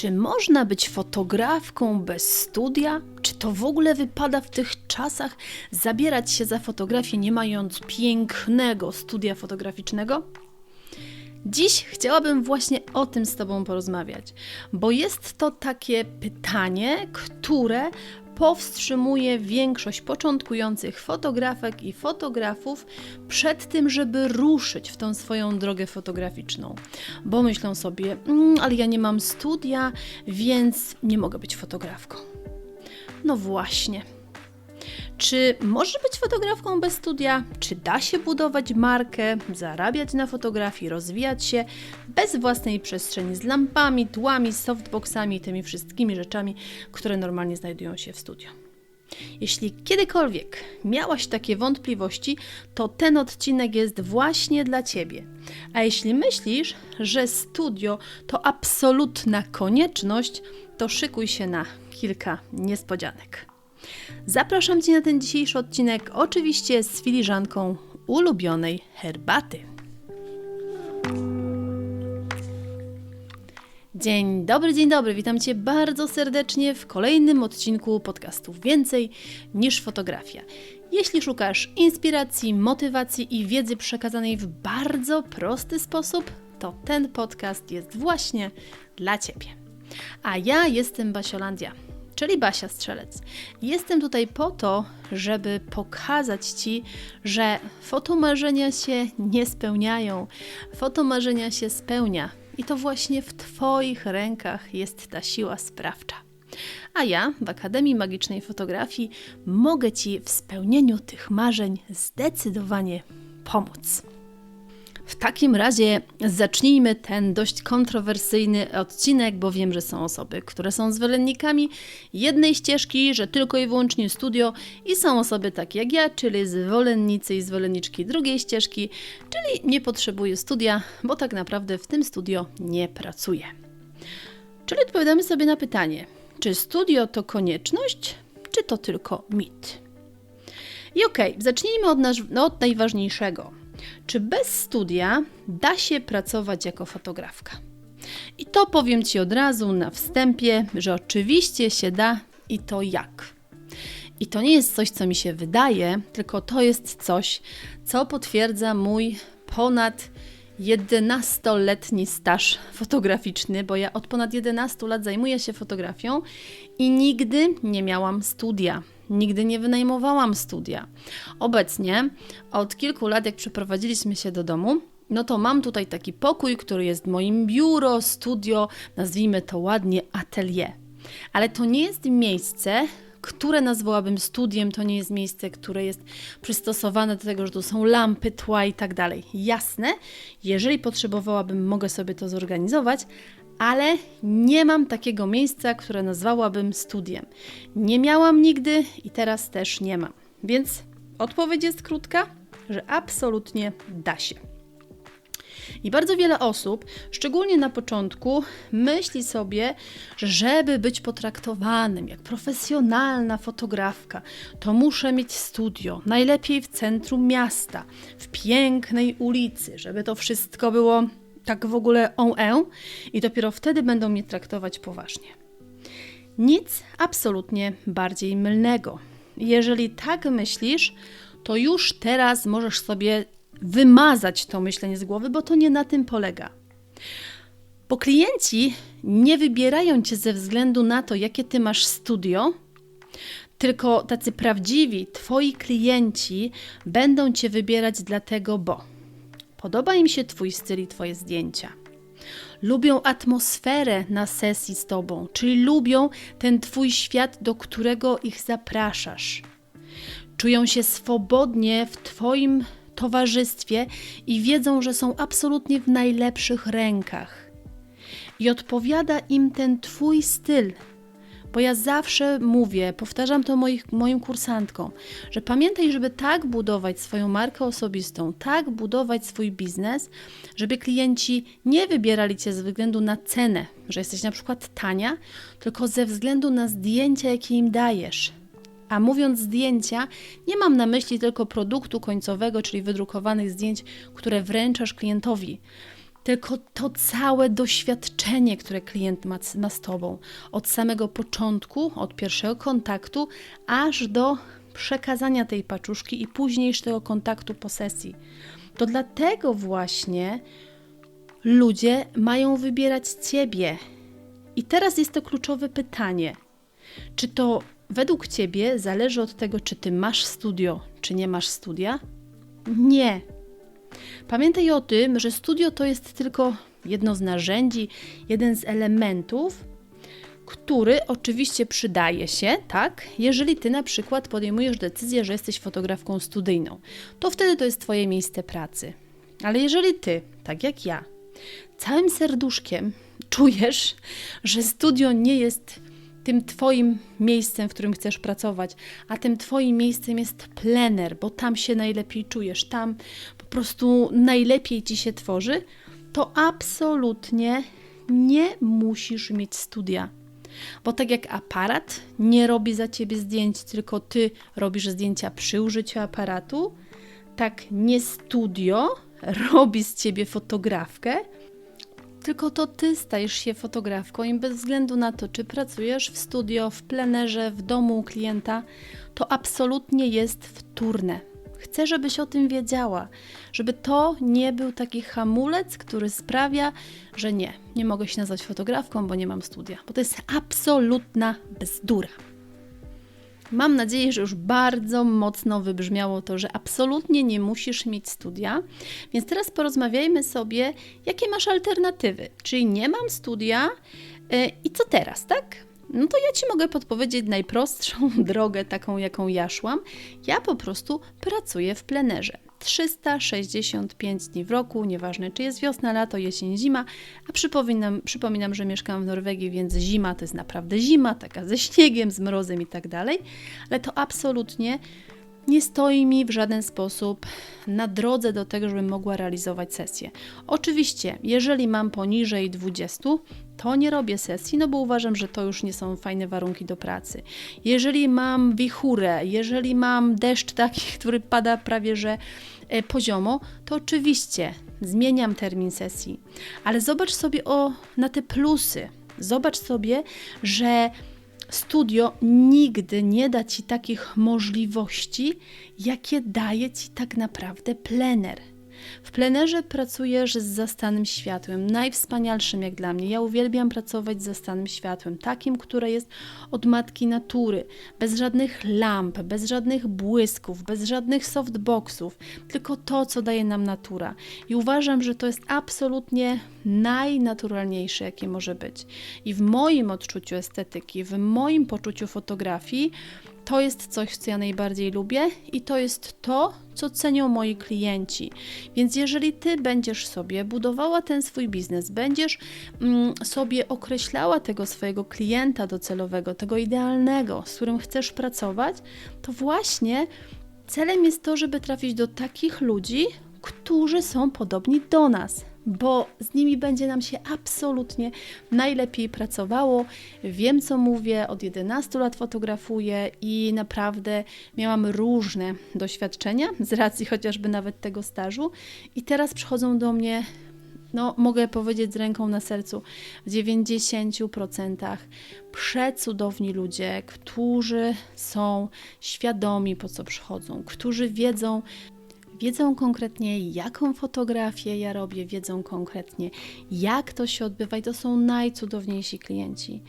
Czy można być fotografką bez studia? Czy to w ogóle wypada w tych czasach zabierać się za fotografię, nie mając pięknego studia fotograficznego? Dziś chciałabym właśnie o tym z Tobą porozmawiać, bo jest to takie pytanie, które powstrzymuje większość początkujących fotografek i fotografów przed tym, żeby ruszyć w tą swoją drogę fotograficzną. Bo myślą sobie, mm, ale ja nie mam studia, więc nie mogę być fotografką. No właśnie. Czy możesz być fotografką bez studia? Czy da się budować markę, zarabiać na fotografii, rozwijać się bez własnej przestrzeni z lampami, tłami, softboxami i tymi wszystkimi rzeczami, które normalnie znajdują się w studio? Jeśli kiedykolwiek miałaś takie wątpliwości, to ten odcinek jest właśnie dla Ciebie. A jeśli myślisz, że studio to absolutna konieczność, to szykuj się na kilka niespodzianek. Zapraszam Cię na ten dzisiejszy odcinek, oczywiście z filiżanką ulubionej herbaty. Dzień dobry, dzień dobry. Witam Cię bardzo serdecznie w kolejnym odcinku podcastu Więcej niż fotografia. Jeśli szukasz inspiracji, motywacji i wiedzy przekazanej w bardzo prosty sposób, to ten podcast jest właśnie dla Ciebie. A ja jestem Basiolandia czyli Basia Strzelec. Jestem tutaj po to, żeby pokazać Ci, że fotomarzenia się nie spełniają. Fotomarzenia się spełnia i to właśnie w Twoich rękach jest ta siła sprawcza. A ja w Akademii Magicznej Fotografii mogę Ci w spełnieniu tych marzeń zdecydowanie pomóc. W takim razie zacznijmy ten dość kontrowersyjny odcinek, bo wiem, że są osoby, które są zwolennikami jednej ścieżki, że tylko i wyłącznie studio, i są osoby takie jak ja, czyli zwolennicy i zwolenniczki drugiej ścieżki, czyli nie potrzebuję studia, bo tak naprawdę w tym studio nie pracuję. Czyli odpowiadamy sobie na pytanie, czy studio to konieczność, czy to tylko mit? I okej, okay, zacznijmy od, od najważniejszego – czy bez studia da się pracować jako fotografka? I to powiem Ci od razu na wstępie, że oczywiście się da i to jak. I to nie jest coś, co mi się wydaje, tylko to jest coś, co potwierdza mój ponad 11-letni staż fotograficzny, bo ja od ponad 11 lat zajmuję się fotografią i nigdy nie miałam studia. Nigdy nie wynajmowałam studia. Obecnie, od kilku lat, jak przeprowadziliśmy się do domu, no to mam tutaj taki pokój, który jest moim biuro, studio, nazwijmy to ładnie atelier. Ale to nie jest miejsce, które nazwałabym studiem, to nie jest miejsce, które jest przystosowane do tego, że tu są lampy, tła i tak dalej. Jasne, jeżeli potrzebowałabym, mogę sobie to zorganizować, ale nie mam takiego miejsca, które nazwałabym studiem. Nie miałam nigdy i teraz też nie mam. Więc odpowiedź jest krótka, że absolutnie da się. I bardzo wiele osób, szczególnie na początku, myśli sobie, że żeby być potraktowanym jak profesjonalna fotografka, to muszę mieć studio, najlepiej w centrum miasta, w pięknej ulicy, żeby to wszystko było tak w ogóle on e i dopiero wtedy będą mnie traktować poważnie. Nic absolutnie bardziej mylnego. Jeżeli tak myślisz, to już teraz możesz sobie wymazać to myślenie z głowy, bo to nie na tym polega. Bo klienci nie wybierają cię ze względu na to, jakie ty masz studio, tylko tacy prawdziwi, twoi klienci będą cię wybierać dlatego, bo Podoba im się Twój styl i Twoje zdjęcia. Lubią atmosferę na sesji z Tobą, czyli lubią ten Twój świat, do którego ich zapraszasz. Czują się swobodnie w Twoim towarzystwie i wiedzą, że są absolutnie w najlepszych rękach. I odpowiada im ten Twój styl, bo ja zawsze mówię, powtarzam to moich, moim kursantkom, że pamiętaj, żeby tak budować swoją markę osobistą, tak budować swój biznes, żeby klienci nie wybierali cię ze względu na cenę, że jesteś na przykład tania, tylko ze względu na zdjęcia, jakie im dajesz. A mówiąc zdjęcia, nie mam na myśli tylko produktu końcowego, czyli wydrukowanych zdjęć, które wręczasz klientowi tylko to całe doświadczenie, które klient ma, ma z Tobą, od samego początku, od pierwszego kontaktu, aż do przekazania tej paczuszki i późniejszego kontaktu po sesji. To dlatego właśnie ludzie mają wybierać Ciebie. I teraz jest to kluczowe pytanie. Czy to według Ciebie zależy od tego, czy Ty masz studio, czy nie masz studia? Nie. Pamiętaj o tym, że studio to jest tylko jedno z narzędzi, jeden z elementów, który oczywiście przydaje się, tak, jeżeli ty na przykład podejmujesz decyzję, że jesteś fotografką studyjną, to wtedy to jest twoje miejsce pracy. Ale jeżeli ty, tak jak ja, całym serduszkiem czujesz, że studio nie jest tym Twoim miejscem, w którym chcesz pracować, a tym Twoim miejscem jest plener, bo tam się najlepiej czujesz, tam prostu najlepiej Ci się tworzy, to absolutnie nie musisz mieć studia. Bo tak jak aparat nie robi za ciebie zdjęć, tylko ty robisz zdjęcia przy użyciu aparatu, tak nie studio robi z ciebie fotografkę, tylko to ty stajesz się fotografką i bez względu na to, czy pracujesz w studio, w plenerze, w domu u klienta, to absolutnie jest wtórne. Chcę, żebyś o tym wiedziała, żeby to nie był taki hamulec, który sprawia, że nie, nie mogę się nazwać fotografką, bo nie mam studia, bo to jest absolutna bzdura. Mam nadzieję, że już bardzo mocno wybrzmiało to, że absolutnie nie musisz mieć studia. Więc teraz porozmawiajmy sobie, jakie masz alternatywy. Czyli nie mam studia yy, i co teraz, tak? No to ja Ci mogę podpowiedzieć najprostszą drogę, taką jaką ja szłam. Ja po prostu pracuję w plenerze. 365 dni w roku, nieważne czy jest wiosna, lato, jesień, zima. A przypominam, przypominam, że mieszkam w Norwegii, więc zima to jest naprawdę zima, taka ze śniegiem, z mrozem i tak dalej. Ale to absolutnie nie stoi mi w żaden sposób na drodze do tego, żebym mogła realizować sesję. Oczywiście, jeżeli mam poniżej 20, to nie robię sesji, no bo uważam, że to już nie są fajne warunki do pracy. Jeżeli mam wichurę, jeżeli mam deszcz taki, który pada prawie że e, poziomo, to oczywiście zmieniam termin sesji. Ale zobacz sobie o, na te plusy. Zobacz sobie, że studio nigdy nie da ci takich możliwości, jakie daje ci tak naprawdę plener. W plenerze pracujesz z zastanym światłem, najwspanialszym jak dla mnie. Ja uwielbiam pracować z zastanym światłem, takim, które jest od matki natury, bez żadnych lamp, bez żadnych błysków, bez żadnych softboxów, tylko to, co daje nam natura. I uważam, że to jest absolutnie najnaturalniejsze, jakie może być. I w moim odczuciu estetyki, w moim poczuciu fotografii, to jest coś, co ja najbardziej lubię i to jest to, co cenią moi klienci. Więc jeżeli ty będziesz sobie budowała ten swój biznes, będziesz mm, sobie określała tego swojego klienta docelowego, tego idealnego, z którym chcesz pracować, to właśnie celem jest to, żeby trafić do takich ludzi, którzy są podobni do nas bo z nimi będzie nam się absolutnie najlepiej pracowało. Wiem, co mówię, od 11 lat fotografuję i naprawdę miałam różne doświadczenia z racji chociażby nawet tego stażu, i teraz przychodzą do mnie no, mogę powiedzieć z ręką na sercu, w 90% przecudowni ludzie, którzy są świadomi, po co przychodzą, którzy wiedzą, wiedzą konkretnie, jaką fotografię ja robię, wiedzą konkretnie, jak to się odbywa i to są najcudowniejsi klienci.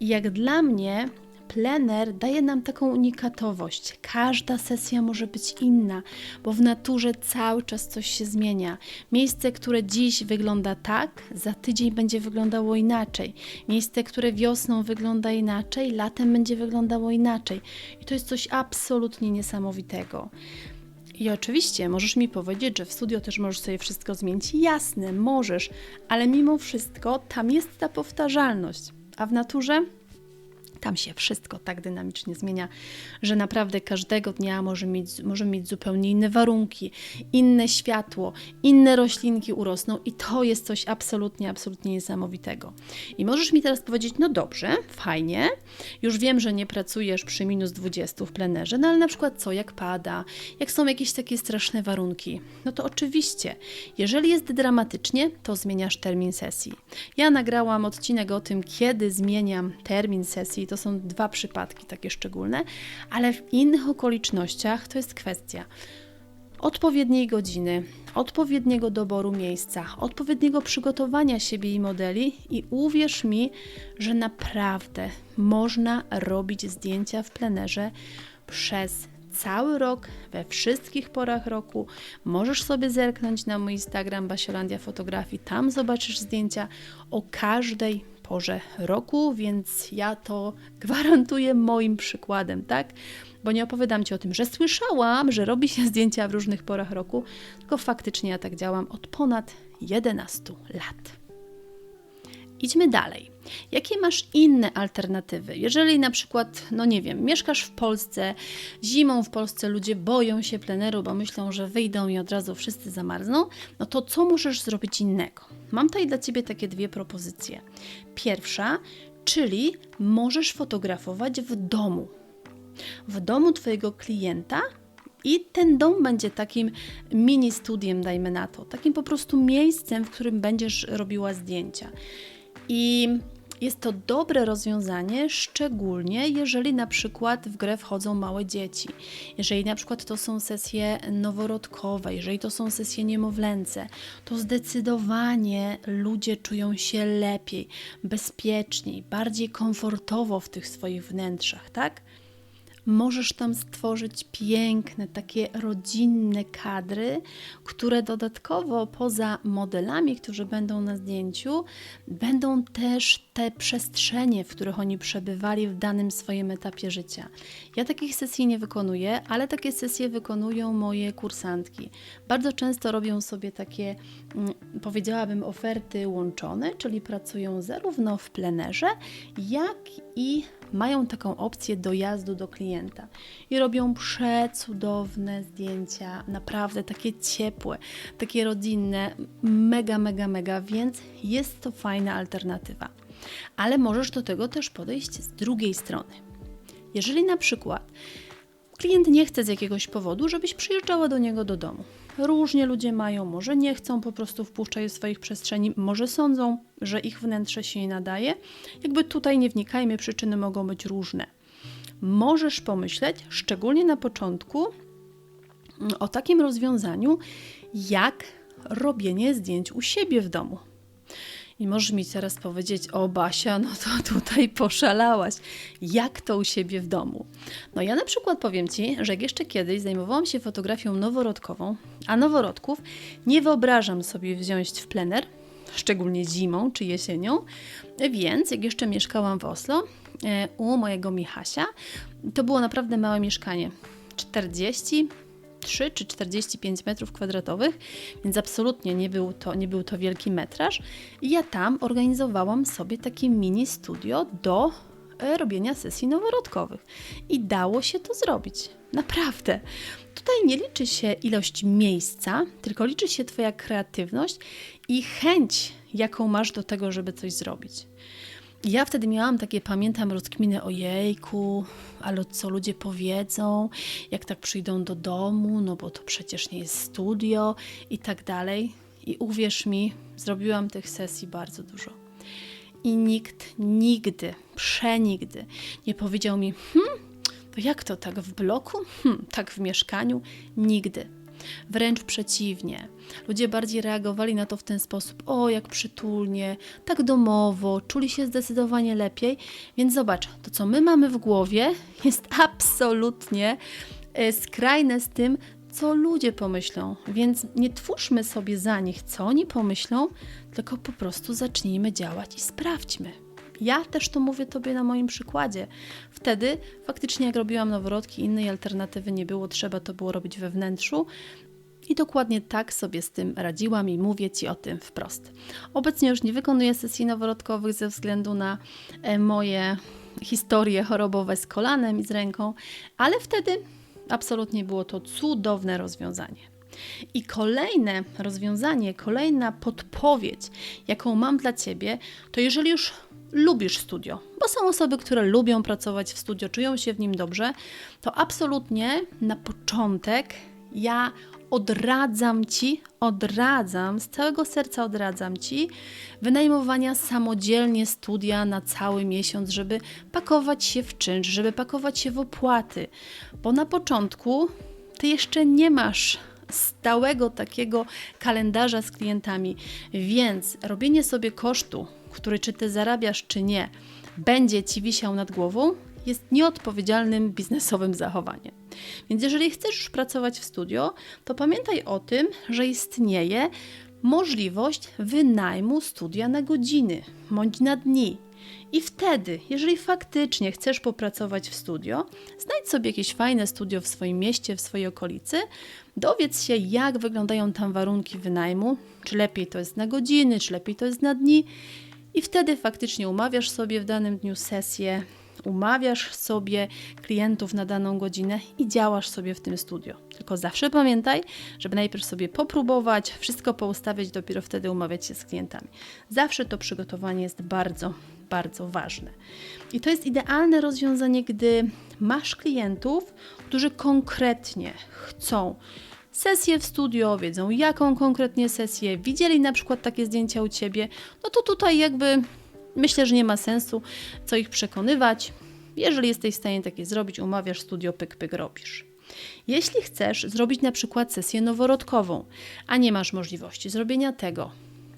I jak dla mnie plener daje nam taką unikatowość. Każda sesja może być inna, bo w naturze cały czas coś się zmienia. Miejsce, które dziś wygląda tak, za tydzień będzie wyglądało inaczej. Miejsce, które wiosną wygląda inaczej, latem będzie wyglądało inaczej. I to jest coś absolutnie niesamowitego. I oczywiście możesz mi powiedzieć, że w studio też możesz sobie wszystko zmienić. Jasne, możesz, ale mimo wszystko tam jest ta powtarzalność. A w naturze Tam się wszystko tak dynamicznie zmienia, że naprawdę każdego dnia może mieć, może mieć zupełnie inne warunki, inne światło, inne roślinki urosną i to jest coś absolutnie, absolutnie niesamowitego. I możesz mi teraz powiedzieć, no dobrze, fajnie, już wiem, że nie pracujesz przy minus 20 w plenerze, no ale na przykład co, jak pada, jak są jakieś takie straszne warunki, no to oczywiście, jeżeli jest dramatycznie, to zmieniasz termin sesji. Ja nagrałam odcinek o tym, kiedy zmieniam termin sesji, to są dwa przypadki takie szczególne, ale w innych okolicznościach to jest kwestia odpowiedniej godziny, odpowiedniego doboru miejsca, odpowiedniego przygotowania siebie i modeli i uwierz mi, że naprawdę można robić zdjęcia w plenerze przez cały rok, we wszystkich porach roku. Możesz sobie zerknąć na mój Instagram Basiolandia Fotografii, tam zobaczysz zdjęcia o każdej porze roku, więc ja to gwarantuję moim przykładem, tak? Bo nie opowiadam Ci o tym, że słyszałam, że robi się zdjęcia w różnych porach roku, tylko faktycznie ja tak działam od ponad 11 lat. Idźmy dalej. Jakie masz inne alternatywy? Jeżeli na przykład, no nie wiem, mieszkasz w Polsce, zimą w Polsce ludzie boją się pleneru, bo myślą, że wyjdą i od razu wszyscy zamarzną, no to co możesz zrobić innego? Mam tutaj dla Ciebie takie dwie propozycje. Pierwsza, czyli możesz fotografować w domu. W domu Twojego klienta i ten dom będzie takim mini studiem, dajmy na to, takim po prostu miejscem, w którym będziesz robiła zdjęcia. I jest to dobre rozwiązanie, szczególnie jeżeli na przykład w grę wchodzą małe dzieci, jeżeli na przykład to są sesje noworodkowe, jeżeli to są sesje niemowlęce, to zdecydowanie ludzie czują się lepiej, bezpieczniej, bardziej komfortowo w tych swoich wnętrzach, tak? Możesz tam stworzyć piękne, takie rodzinne kadry, które dodatkowo poza modelami, którzy będą na zdjęciu, będą też te przestrzenie, w których oni przebywali w danym swoim etapie życia. Ja takich sesji nie wykonuję, ale takie sesje wykonują moje kursantki. Bardzo często robią sobie takie, mm, powiedziałabym, oferty łączone, czyli pracują zarówno w plenerze, jak i mają taką opcję dojazdu do klienta i robią przecudowne zdjęcia, naprawdę takie ciepłe, takie rodzinne, mega, mega, mega, więc jest to fajna alternatywa. Ale możesz do tego też podejść z drugiej strony. Jeżeli na przykład klient nie chce z jakiegoś powodu, żebyś przyjeżdżała do niego do domu, Różnie ludzie mają, może nie chcą po prostu wpuszczać do swoich przestrzeni, może sądzą, że ich wnętrze się nie nadaje. Jakby tutaj nie wnikajmy, przyczyny mogą być różne. Możesz pomyśleć, szczególnie na początku, o takim rozwiązaniu, jak robienie zdjęć u siebie w domu. I możesz mi teraz powiedzieć, o Basia, no to tutaj poszalałaś. Jak to u siebie w domu? No ja na przykład powiem Ci, że jak jeszcze kiedyś zajmowałam się fotografią noworodkową, a noworodków nie wyobrażam sobie wziąć w plener, szczególnie zimą czy jesienią, więc jak jeszcze mieszkałam w Oslo e, u mojego Michasia, to było naprawdę małe mieszkanie. 40 3 czy 45 metrów kwadratowych, więc absolutnie nie był, to, nie był to wielki metraż. I ja tam organizowałam sobie takie mini studio do e, robienia sesji noworodkowych. I dało się to zrobić. Naprawdę. Tutaj nie liczy się ilość miejsca, tylko liczy się Twoja kreatywność i chęć, jaką masz do tego, żeby coś zrobić ja wtedy miałam takie, pamiętam, rozkminy o jejku, ale co ludzie powiedzą, jak tak przyjdą do domu, no bo to przecież nie jest studio i tak dalej. I uwierz mi, zrobiłam tych sesji bardzo dużo. I nikt nigdy, przenigdy nie powiedział mi, hmm, to jak to tak w bloku, hmm, tak w mieszkaniu? Nigdy. Wręcz przeciwnie. Ludzie bardziej reagowali na to w ten sposób: o, jak przytulnie, tak domowo, czuli się zdecydowanie lepiej. Więc zobacz, to co my mamy w głowie jest absolutnie e, skrajne z tym, co ludzie pomyślą. Więc nie twórzmy sobie za nich, co oni pomyślą, tylko po prostu zacznijmy działać i sprawdźmy. Ja też to mówię Tobie na moim przykładzie. Wtedy faktycznie jak robiłam noworodki, innej alternatywy nie było, trzeba to było robić we wnętrzu. I dokładnie tak sobie z tym radziłam i mówię Ci o tym wprost. Obecnie już nie wykonuję sesji noworodkowych ze względu na e, moje historie chorobowe z kolanem i z ręką, ale wtedy absolutnie było to cudowne rozwiązanie. I kolejne rozwiązanie, kolejna podpowiedź, jaką mam dla Ciebie, to jeżeli już lubisz studio, bo są osoby, które lubią pracować w studio, czują się w nim dobrze, to absolutnie na początek ja odradzam Ci, odradzam, z całego serca odradzam Ci wynajmowania samodzielnie studia na cały miesiąc, żeby pakować się w czynsz, żeby pakować się w opłaty, bo na początku Ty jeszcze nie masz stałego takiego kalendarza z klientami, więc robienie sobie kosztu, który czy Ty zarabiasz, czy nie, będzie Ci wisiał nad głową, jest nieodpowiedzialnym biznesowym zachowaniem. Więc jeżeli chcesz już pracować w studio, to pamiętaj o tym, że istnieje możliwość wynajmu studia na godziny bądź na dni. I wtedy, jeżeli faktycznie chcesz popracować w studio, znajdź sobie jakieś fajne studio w swoim mieście, w swojej okolicy, dowiedz się, jak wyglądają tam warunki wynajmu, czy lepiej to jest na godziny, czy lepiej to jest na dni, i wtedy faktycznie umawiasz sobie w danym dniu sesję, umawiasz sobie klientów na daną godzinę i działasz sobie w tym studio. Tylko zawsze pamiętaj, żeby najpierw sobie popróbować, wszystko poustawiać, dopiero wtedy umawiać się z klientami. Zawsze to przygotowanie jest bardzo, bardzo ważne. I to jest idealne rozwiązanie, gdy masz klientów, którzy konkretnie chcą sesję w studio, wiedzą jaką konkretnie sesję, widzieli na przykład takie zdjęcia u Ciebie, no to tutaj jakby myślę, że nie ma sensu co ich przekonywać. Jeżeli jesteś w stanie takie zrobić, umawiasz studio, pyk, pyk, robisz. Jeśli chcesz zrobić na przykład sesję noworodkową, a nie masz możliwości zrobienia tego,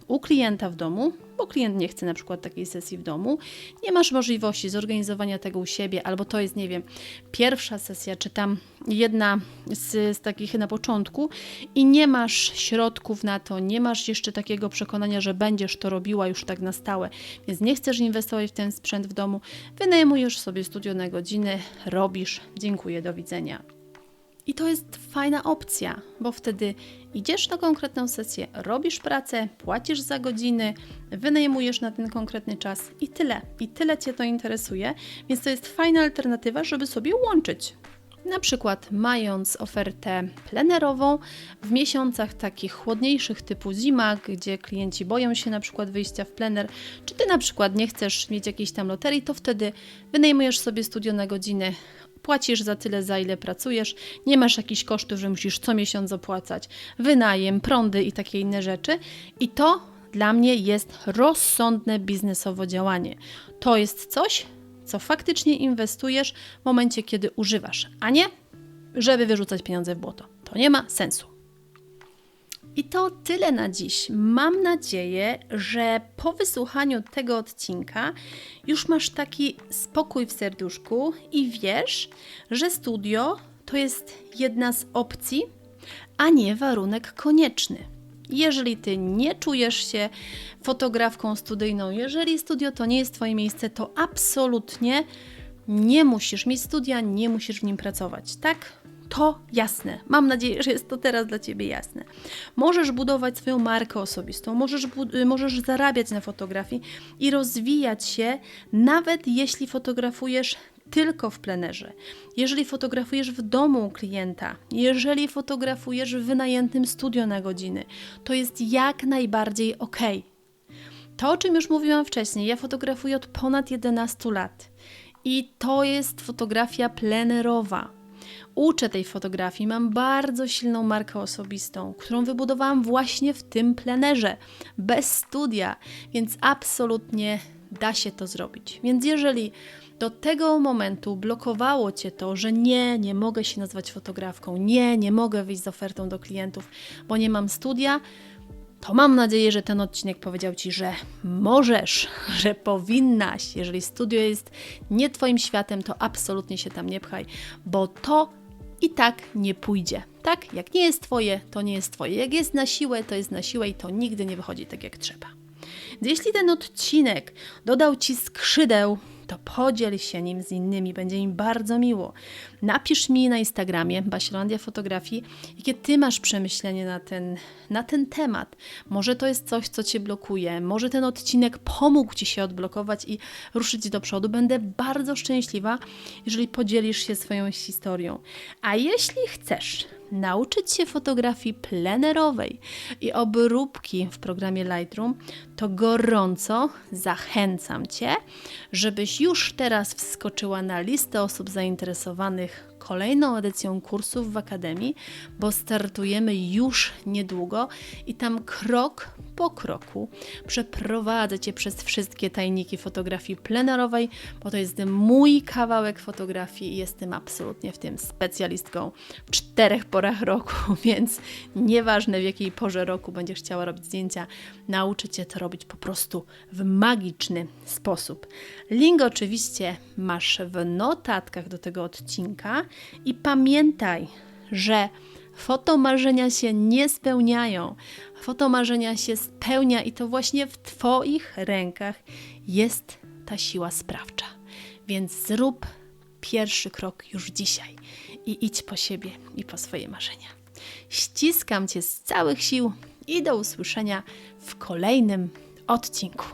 u klienta w domu, bo klient nie chce na przykład takiej sesji w domu, nie masz możliwości zorganizowania tego u siebie, albo to jest, nie wiem, pierwsza sesja, czy tam jedna z, z takich na początku i nie masz środków na to, nie masz jeszcze takiego przekonania, że będziesz to robiła już tak na stałe, więc nie chcesz inwestować w ten sprzęt w domu, wynajmujesz sobie studio na godziny, robisz, dziękuję, do widzenia. I to jest fajna opcja, bo wtedy idziesz na konkretną sesję, robisz pracę, płacisz za godziny, wynajmujesz na ten konkretny czas i tyle. I tyle Cię to interesuje, więc to jest fajna alternatywa, żeby sobie łączyć. Na przykład mając ofertę plenerową w miesiącach takich chłodniejszych typu zima, gdzie klienci boją się na przykład wyjścia w plener, czy ty na przykład nie chcesz mieć jakiejś tam loterii, to wtedy wynajmujesz sobie studio na godziny, płacisz za tyle, za ile pracujesz, nie masz jakichś kosztów, że musisz co miesiąc opłacać wynajem, prądy i takie inne rzeczy. I to dla mnie jest rozsądne biznesowo działanie. To jest coś, co faktycznie inwestujesz w momencie, kiedy używasz, a nie żeby wyrzucać pieniądze w błoto. To nie ma sensu. I to tyle na dziś. Mam nadzieję, że po wysłuchaniu tego odcinka już masz taki spokój w serduszku i wiesz, że studio to jest jedna z opcji, a nie warunek konieczny. Jeżeli ty nie czujesz się fotografką studyjną, jeżeli studio to nie jest Twoje miejsce, to absolutnie nie musisz mieć studia, nie musisz w nim pracować. Tak? To jasne. Mam nadzieję, że jest to teraz dla Ciebie jasne. Możesz budować swoją markę osobistą, możesz, możesz zarabiać na fotografii i rozwijać się, nawet jeśli fotografujesz tylko w plenerze, jeżeli fotografujesz w domu klienta, jeżeli fotografujesz w wynajętym studio na godziny, to jest jak najbardziej ok. To, o czym już mówiłam wcześniej, ja fotografuję od ponad 11 lat i to jest fotografia plenerowa uczę tej fotografii, mam bardzo silną markę osobistą, którą wybudowałam właśnie w tym plenerze, bez studia, więc absolutnie da się to zrobić. Więc jeżeli do tego momentu blokowało cię to, że nie, nie mogę się nazwać fotografką, nie, nie mogę wyjść z ofertą do klientów, bo nie mam studia, to mam nadzieję, że ten odcinek powiedział Ci, że możesz, że powinnaś. Jeżeli studio jest nie Twoim światem, to absolutnie się tam nie pchaj, bo to i tak nie pójdzie. Tak? Jak nie jest Twoje, to nie jest Twoje. Jak jest na siłę, to jest na siłę i to nigdy nie wychodzi tak jak trzeba. Jeśli ten odcinek dodał Ci skrzydeł, to podziel się nim z innymi, będzie im bardzo miło. Napisz mi na Instagramie Basilandia Fotografii, jakie ty masz przemyślenie na ten, na ten temat. Może to jest coś, co cię blokuje, może ten odcinek pomógł ci się odblokować i ruszyć do przodu. Będę bardzo szczęśliwa, jeżeli podzielisz się swoją historią. A jeśli chcesz nauczyć się fotografii plenerowej i obróbki w programie Lightroom, to gorąco zachęcam Cię, żebyś już teraz wskoczyła na listę osób zainteresowanych нових. Kolejną edycją kursów w Akademii, bo startujemy już niedługo i tam krok po kroku przeprowadzę Cię przez wszystkie tajniki fotografii plenerowej, bo to jest mój kawałek fotografii i jestem absolutnie w tym specjalistką w czterech porach roku, więc nieważne w jakiej porze roku będziesz chciała robić zdjęcia, nauczę Cię to robić po prostu w magiczny sposób. Link oczywiście masz w notatkach do tego odcinka i pamiętaj, że fotomarzenia się nie spełniają. Fotomarzenia się spełnia i to właśnie w Twoich rękach jest ta siła sprawcza. Więc zrób pierwszy krok już dzisiaj i idź po siebie i po swoje marzenia. Ściskam Cię z całych sił i do usłyszenia w kolejnym odcinku.